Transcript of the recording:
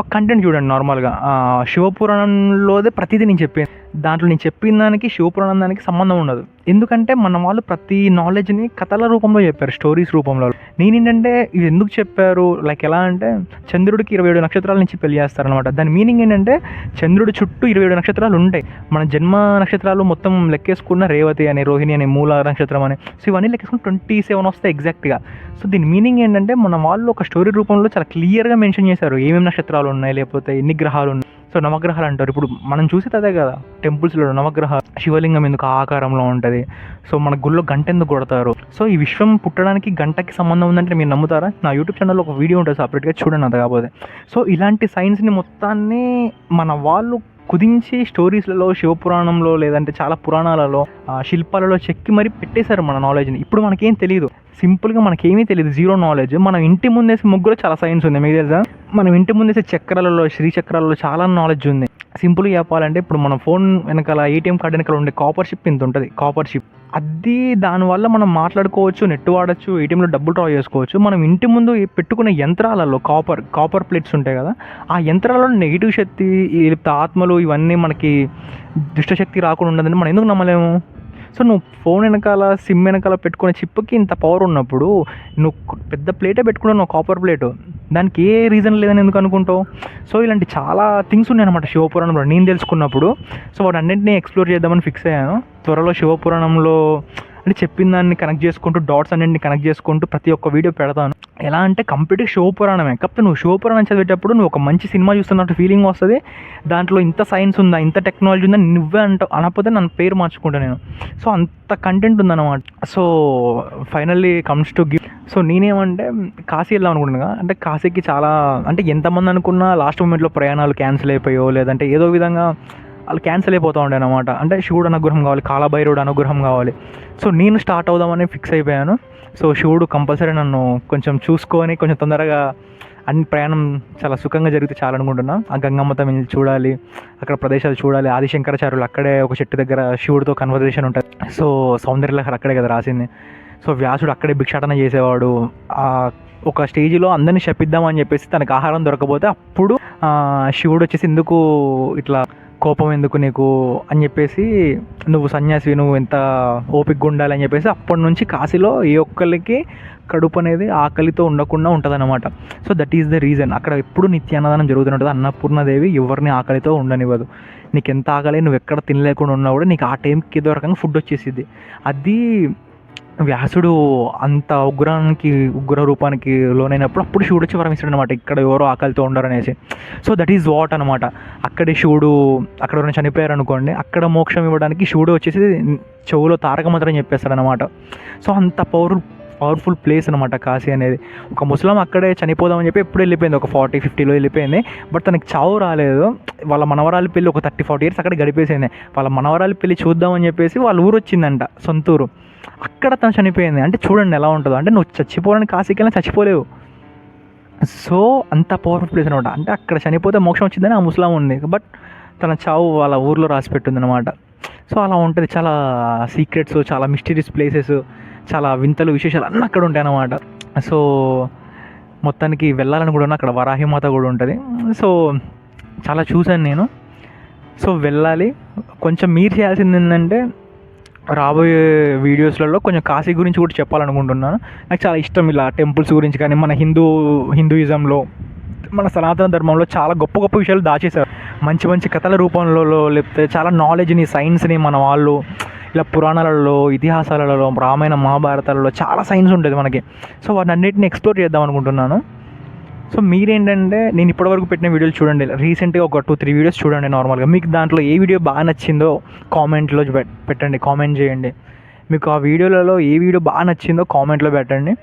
Content చూడండి నార్మల్గా శివపురాణంలోదే ప్రతిదీ నేను చెప్పాను దాంట్లో నేను చెప్పిన దానికి శివపురాణం దానికి సంబంధం ఉండదు. ఎందుకంటే మన వాళ్ళు ప్రతి నాలెడ్జ్ని కథల రూపంలో చెప్పారు స్టోరీస్ రూపంలో. నేనేంటంటే ఇది ఎందుకు చెప్పారు? లైక్ ఎలా అంటే చంద్రుడికి ఇరవై ఏడు నక్షత్రాల నుంచి పెళ్ళి చేస్తారనమాట దాని మీనింగ్ ఏంటంటే చంద్రుడి చుట్టూ ఇరవై ఏడు నక్షత్రాలు ఉంటాయి. మన జన్మ నక్షత్రాలు మొత్తం లెక్కేసుకున్న రేవతి అనే రోహిణి అనే మూల నక్షత్రం అని. సో ఇవన్నీ లెక్కేసుకుని ట్వంటీ సెవెన్ వస్తాయి ఎగ్జాక్ట్గా సో దీని మీనింగ్ ఏంటంటే మన వాళ్ళు ఒక స్టోరీ రూపంలో చాలా క్లియర్గా మెన్షన్ చేశారు. ఏమేమి నక్షత్రాలు ఉన్నాయి లేకపోతే ఎన్ని గ్రహాలు ఉన్నాయి. సో నవగ్రహాలు అంటారు. ఇప్పుడు మనం చూసేది అదే కదా. టెంపుల్స్లో నవగ్రహ శివలింగం ఎందుకు ఆ ఆకారంలో ఉంటుంది? సో మన గుళ్ళో గంట ఎందుకు కొడతారు? సో ఈ విశ్వం పుట్టడానికి గంటకి సంబంధం ఉందంటే మీరు నమ్ముతారా? నా యూట్యూబ్ ఛానల్లో ఒక వీడియో ఉంటుంది సపరేట్గా చూడండి అది కాకపోతే. సో ఇలాంటి సైన్స్ని మొత్తాన్ని మన వాళ్ళు కుదించి స్టోరీస్లలో శివపురాణంలో లేదంటే చాలా పురాణాలలో ఆ, శిల్పాలలో చెక్కి మరి పెట్టేశారు మన నాలెడ్జ్ని. ఇప్పుడు మనకేం తెలియదు సింపుల్గా మనకేమీ తెలియదు జీరో నాలెడ్జ్. మన ఇంటి ముందేసి ముగ్గురు చాలా సైన్స్ ఉంది. మీకు తెలుసా? మనం ఇంటి ముందేసే చక్రాలలో శ్రీ చక్రాలలో చాలా నాలెడ్జ్ ఉంది. సింపుల్గా చెప్పాలంటే ఇప్పుడు మన ఫోన్ వెనకాల ఏటీఎం కార్డు వెనకాల ఉండే కాపర్ షిప్ ఇంత ఉంటుంది. కాపర్ షిప్ అది దానివల్ల మనం మాట్లాడుకోవచ్చు నెట్ వాడచ్చు ఏటీఎంలో డబ్బులు డ్రా చేసుకోవచ్చు. మనం ఇంటి ముందు పెట్టుకునే యంత్రాలలో కాపర్ కాపర్ ప్లేట్స్ ఉంటాయి కదా ఆ యంత్రాలలో నెగిటివ్ శక్తి ఆత్మలు ఇవన్నీ మనకి దుష్టశక్తి రాకుండా ఉండదని మనం ఎందుకు నమ్మలేము? సో నువ్వు ఫోన్ వెనకాల సిమ్ వెనకాల పెట్టుకునే చిప్కి ఇంత పవర్ ఉన్నప్పుడు నువ్వు పెద్ద ప్లేటే పెట్టుకున్నావు నువ్వు కాపర్ ప్లేట్ దానికి ఏ రీజన్ లేదని ఎందుకు అనుకుంటావు? సో ఇలాంటి చాలా థింగ్స్ ఉన్నాయన్నమాట శివపురాణంలో. నేను తెలుసుకున్నప్పుడు. సో వాటి అన్నింటినీ ఎక్స్ప్లోర్ చేద్దామని ఫిక్స్ అయ్యాను. త్వరలో శివపురాణంలో అంటే చెప్పిన దాన్ని కనెక్ట్ చేసుకుంటూ డాట్స్ అన్నింటిని కనెక్ట్ చేసుకుంటూ ప్రతి ఒక్క వీడియో పెడతాను. ఎలా అంటే కంప్లీట్గా శివపురాణమే కాకపోతే నువ్వు శివపురాణం చదివేటప్పుడు నువ్వు ఒక మంచి సినిమా చూస్తున్నట్టు ఫీలింగ్ వస్తుంది. దాంట్లో ఇంత సైన్స్ ఉందా ఇంత టెక్నాలజీ ఉందా నువ్వే అంటావు. అనకపోతే నన్ను పేరు మార్చుకుంటా నేను. సో అంత కంటెంట్ ఉందన్నమాట. So finally comes to give so నేనేమంటే Kashi వెళ్దాం అనుకుంటున్నా అంటే కాశీకి చాలా అంటే ఎంతమంది అనుకున్నా లాస్ట్ మూమెంట్లో ప్రయాణాలు క్యాన్సిల్ అయిపోయో లేదంటే ఏదో విధంగా వాళ్ళు క్యాన్సిల్ అయిపోతూ ఉండే అనమాట అంటే శివుడు అనుగ్రహం కావాలి కాలభైరుడు అనుగ్రహం కావాలి. సో నేను స్టార్ట్ అవుదామని ఫిక్స్ అయిపోయాను. సో శివుడు కంపల్సరీ నన్ను కొంచెం చూసుకొని కొంచెం తొందరగా అన్ని ప్రయాణం చాలా సుఖంగా జరిగితే చాలా అనుకుంటున్నా. ఆ గంగమ్మ తమిళ చూడాలి అక్కడ ప్రదేశాలు చూడాలి. ఆదిశంకరాచార్యులు అక్కడే ఒక చెట్టు దగ్గర శివుడితో కన్వర్జేషన్ ఉంటుంది. సో సౌందర్యలహర్ అక్కడే కదా రాసింది. సో వ్యాసుడు అక్కడే భిక్షాటన చేసేవాడు. ఆ ఒక స్టేజ్లో అందరిని శపిద్దామని చెప్పేసి తనకు ఆహారం దొరకపోతే అప్పుడు శివుడు వచ్చేసి ఎందుకు ఇట్లా కోపం ఎందుకు నీకు అని చెప్పేసి నువ్వు సన్యాసి నువ్వు ఎంత ఓపికగా ఉండాలి అని చెప్పేసి అప్పటి నుంచి కాశీలో ఏ ఒక్కరికి కడుపు అనేది ఆకలితో ఉండకుండా ఉంటుందన్నమాట. So that is the reason అక్కడ ఎప్పుడు నిత్యాన్నదానం జరుగుతుంటుంది. అన్నపూర్ణదేవి ఎవరిని ఆకలితో ఉండనివ్వదు. నీకు ఎంత ఆకలి నువ్వు ఎక్కడ తినలేకుండా ఉన్నా కూడా నీకు ఆ టైంకి ఏదో రకంగా ఫుడ్ వచ్చేసిద్ది. అది వ్యాసుడు అంత ఉగ్రానికి ఉగ్ర రూపానికి లోనైనప్పుడు అప్పుడు శివుడు వచ్చి వరం ఇస్తాడు అనమాట ఇక్కడ ఎవరో ఆకలితో ఉండరనేసి. సో దట్ ఈజ్ వాట్ అనమాట అక్కడే శివుడు అక్కడ ఎవరైనా చనిపోయారు అనుకోండి అక్కడ మోక్షం ఇవ్వడానికి శివుడు వచ్చేసి చెవులో తారక మంత్రం సో అంత పవర్ పవర్ఫుల్ ప్లేస్ అనమాట కాశీ అనేది. ఒక ముస్లాం అక్కడే చనిపోదామని చెప్పి ఎప్పుడు వెళ్ళిపోయింది? ఒక ఫార్టీ ఫిఫ్టీలో వెళ్ళిపోయింది. బట్ తనకి చావు రాలేదు. వాళ్ళ మనవరాలి పెళ్ళి ఒక థర్టీ ఫార్టీ ఇయర్స్ అక్కడ గడిపేసింది. వాళ్ళ మనవరాలి పెళ్ళి చూద్దామని చెప్పేసి వాళ్ళ ఊరు వచ్చిందంట సొంత ఊరు అక్కడ తను చనిపోయింది. అంటే చూడండి ఎలా ఉంటుందో. అంటే నువ్వు చచ్చిపోవడానికి కాశీకి వెళ్ళినా చచ్చిపోలేవు. సో అంత పవర్ఫుల్ ప్లేస్ అనమాట అంటే అక్కడ చనిపోతే మోక్షం వచ్చిందని ఆ ముస్లాం ఉంది. బట్ తన చావు వాళ్ళ ఊర్లో రాసిపెట్టింది అనమాట సో అలా ఉంటుంది. చాలా సీక్రెట్స్ చాలా మిస్టీరియస్ ప్లేసెస్ చాలా వింతలు విశేషాలు అన్నీ అక్కడ ఉంటాయి అన్నమాట సో మొత్తానికి వెళ్ళాలని కూడా ఉన్నా అక్కడ వరాహిమాత కూడా ఉంటుంది. సో చాలా చూశాను నేను. సో వెళ్ళాలి. కొంచెం మీరు చేయాల్సింది ఏంటంటే రాబోయే వీడియోస్లలో కొంచెం కాశీ గురించి కూడా చెప్పాలనుకుంటున్నాను. నాకు చాలా ఇష్టం ఇలా టెంపుల్స్ గురించి కానీ మన హిందూ హిందూయిజంలో మన సనాతన ధర్మంలో చాలా గొప్ప గొప్ప విషయాలు దాచేశారు. మంచి మంచి కథల రూపంలో లేకపోతే చాలా నాలెడ్జ్ని సైన్స్ని మన వాళ్ళు ఇలా పురాణాలలో ఇతిహాసాలలో రామాయణ మహాభారతాలలో చాలా సైన్స్ ఉంటుంది మనకి. సో వాటిని అన్నిటిని ఎక్స్ప్లోర్ చేద్దాం అనుకుంటున్నాను. సో మీరేంటంటే నేను ఇప్పటివరకు పెట్టిన వీడియోలు చూడండి. రీసెంట్గా ఒక టూ త్రీ వీడియోస్ చూడండి నార్మల్గా మీకు దాంట్లో ఏ వీడియో బాగా నచ్చిందో కామెంట్లో పెట్టండి. కామెంట్ చేయండి. మీకు ఆ వీడియోలలో ఏ వీడియో బాగా నచ్చిందో కామెంట్లో పెట్టండి.